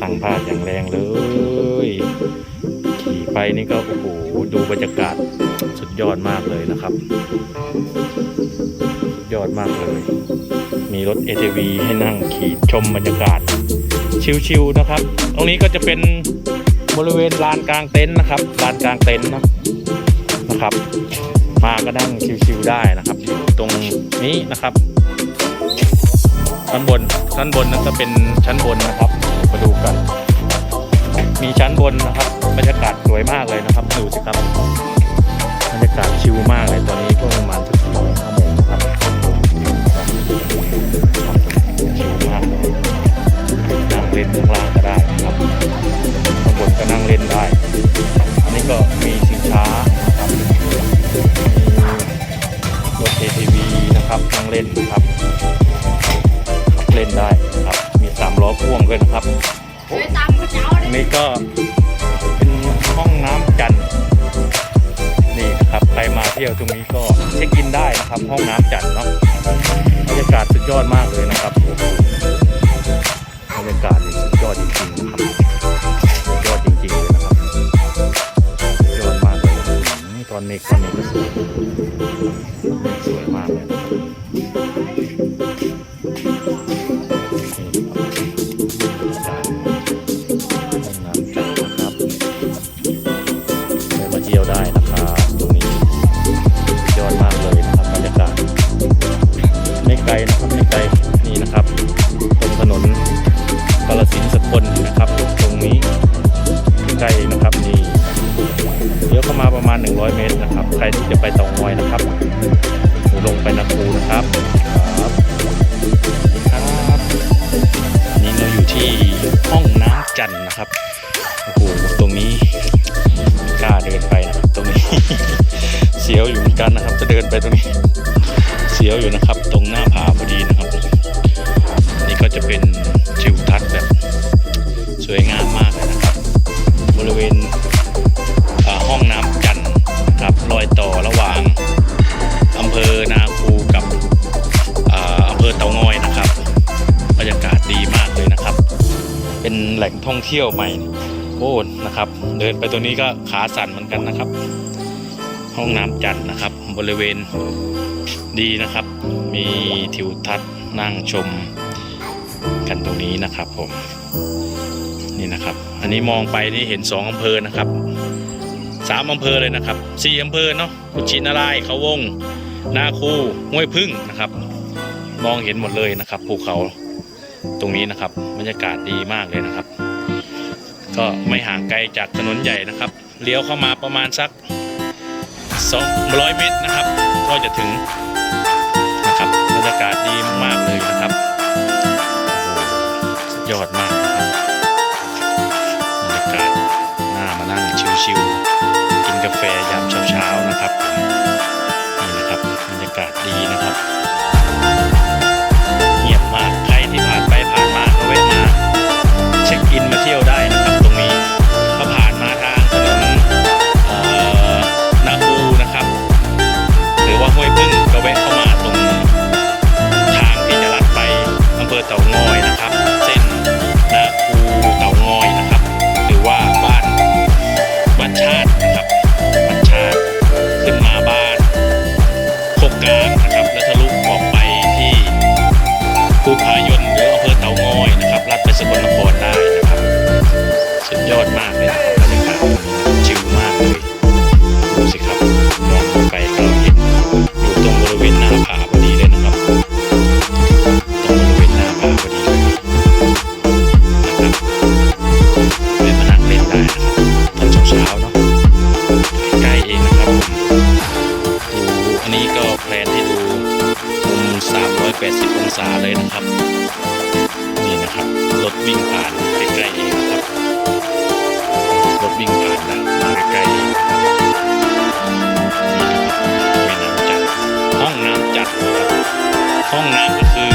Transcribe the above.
ตั้งพาดอย่างแรงเลย ขี่ไปนี่ก็โอ้โหดูบรรยากาศสุดยอดมากเลยนะครับ สุดยอดมากเลย มีรถ ATV ให้นั่งขี่ชมบรรยากาศ ชิวๆนะครับ ตรงนี้ก็จะเป็นบริเวณลานกลางเต็นท์นะครับลานกลางเต็นท์นะนะครับ มาก็นั่งชิวๆได้นะครับ ตรงนี้นะครับ ชั้นบนชั้นบนนั้นจะเป็นชั้นบนนะครับ มาดูกัน มีชั้นบนนะครับบรรยากาศสวยมากเลยนะครับดูสิครับบรรยากาศชิลมากเลยตอนนี้ก็ประมาณ สามล้อพ่วงด้วยนะครับไปตามกระเจ้าอันนี้ก็เป็นห้องน้ำจันทร์นี่นะครับใครมาเที่ยวตรงนี้ก็เช็คอินได้นะครับ ห้องน้ำจันทร์เนาะบรรยากาศสุดยอดมากเลยนะครับโอ้โหบรรยากาศนี่สุดยอดจริงๆนะครับสุดยอดจริงๆเลยนะครับสุดยอดมากเลยอืมตอนเมฆตอนนี้ก็สวย สียวอยู่เหมือนกันนะครับ จะเดินไปตรงนี้ เสียวอยู่นะครับ ตรงหน้าผาพอดีนะครับ นี่ก็จะเป็นทิวทัศน์แบบสวยงามมากนะครับ บริเวณห้องน้ำจันครับรอยต่อระหว่างอำเภอนาคูกับอ่าอำเภอเตางอยนะครับบรรยากาศดีมากเลยนะครับ เป็นแหล่งท่องเที่ยวใหม่โอ้นะครับ เดินไปตรงนี้ก็ขาสั่นเหมือนกันนะครับ ห้องน้ำจันทร์นะครับ บริเวณดีนะครับ มีทิวทัศน์นั่งชมกันตรงนี้นะครับผมนี่นะครับ อันนี้มองไปนี่เห็นสองอำเภอนะครับสามอำเภอเลยนะครับสี่อำเภอเนาะกุชินารายเขาวง นาคูห้วยพึ่งนะครับ มองเห็นหมดเลยนะครับภูเขาตรงนี้นะครับบรรยากาศดีมากเลยนะครับ ก็ไม่ห่างไกลจากถนนใหญ่นะครับ เลี้ยวเข้ามาประมาณสัก 200 เมตรนะครับ ก็จะถึงนะครับบรรยากาศดีมากๆเลยนะครับสุดยอดมากนะครับบรรยากาศน่ามานั่งชิวๆกินกาแฟยาม ภอเต่างอยนะครับ เส้นนาคูเต่างอยนะครับ หรือว่าบ้านบ้านชาตินะครับบ้านชาติขึ้นมาบ้านโคกกลางนะครับ แล้วทะลุออกไปที่ภูผายนหรืออำเภอเต่างอยนะครับลัดไปสกลนครได้นะครับ สุดยอดมาก แม่น้ำจั